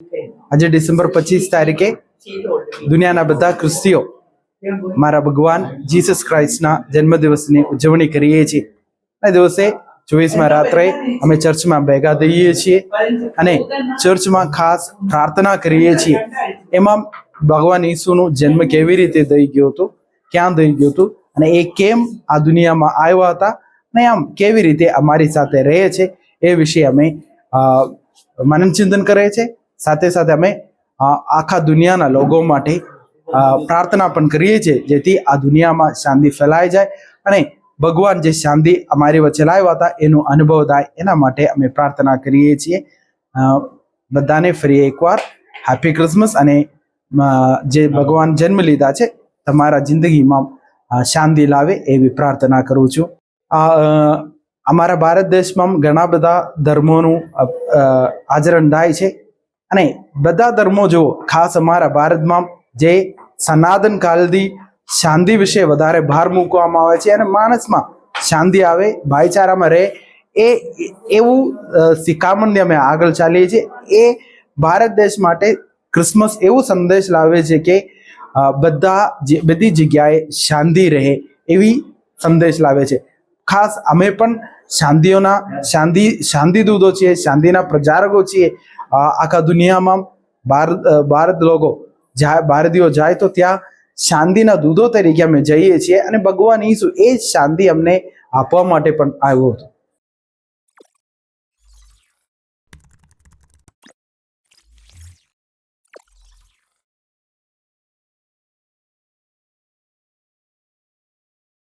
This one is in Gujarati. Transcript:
આજે ડિસેમ્બર પચીસ તારીખે દુનિયાના બધા ક્રિસ્તીઓ મારા ભગવાન જીસસ ક્રાઇસ્ટના જન્મદિવસની ઉજવણી કરીએ છીએ. આ દિવસે ચોવીસમાં રાત્રે અમે ચર્ચમાં ભેગા થઈએ છીએ અને ચર્ચમાં ખાસ પ્રાર્થના કરીએ છીએ. એમાં ભગવાન ઈસુનો જન્મ કેવી રીતે થઈ ગયો હતો, ક્યાં થઈ ગયું હતું અને એ કેમ આ દુનિયામાં આવ્યા હતા અને આમ કેવી રીતે અમારી સાથે રહે છે એ વિશે અમે મનન ચિંતન કરે છે. સાથે સાથે અમે આખા દુનિયાના લોકો માટે પ્રાર્થના પણ કરીએ છીએ, જેથી આ દુનિયામાં શાંતિ ફેલાઈ જાય અને ભગવાન જે શાંતિ અમારી વચ્ચે લાવ્યા હતા, એનો અનુભવ થાય, એના માટે અમે પ્રાર્થના કરીએ છીએ. બધાને ફરી એકવાર હેપી ક્રિસમસ અને જે ભગવાન જન્મ લીધા છે, તમારા જિંદગીમાં શાંતિ લાવે એવી પ્રાર્થના કરું છું. અમારા ભારત દેશમાં ઘણા બધા ધર્મોનું આચરણ થાય છે. અને બધા ધર્મો જુઓ, ખાસ અમારા ભારતમાં જે સનાતન કાળથી શાંતિ વિશે વધારે ભાર મૂકવામાં આવે છે અને માણસમાં શાંતિ આવે, ભાઈચારામાં રહે, એ એવું શિખામણથી અમે આગળ ચાલીએ છીએ. એ ભારત દેશ માટે ક્રિસમસ એવું સંદેશ લાવે છે કે બધા બધી જગ્યાએ શાંતિ રહે એવી સંદેશ લાવે છે. ખાસ અમે પણ શાંતિઓના, શાંતિ શાંતિ દૂતો છીએ, શાંતિના પ્રચારકો છીએ. આખા દુનિયામાં ભારત ભારત લોકો જાય ભારતીયો જાય તો ત્યાં શાંતિના દૂધો તરીકે અમે જઈએ છીએ અને ભગવાન ઈસુ એ જ શાંતિ અમને આપવા માટે પણ આવ્યો હતો.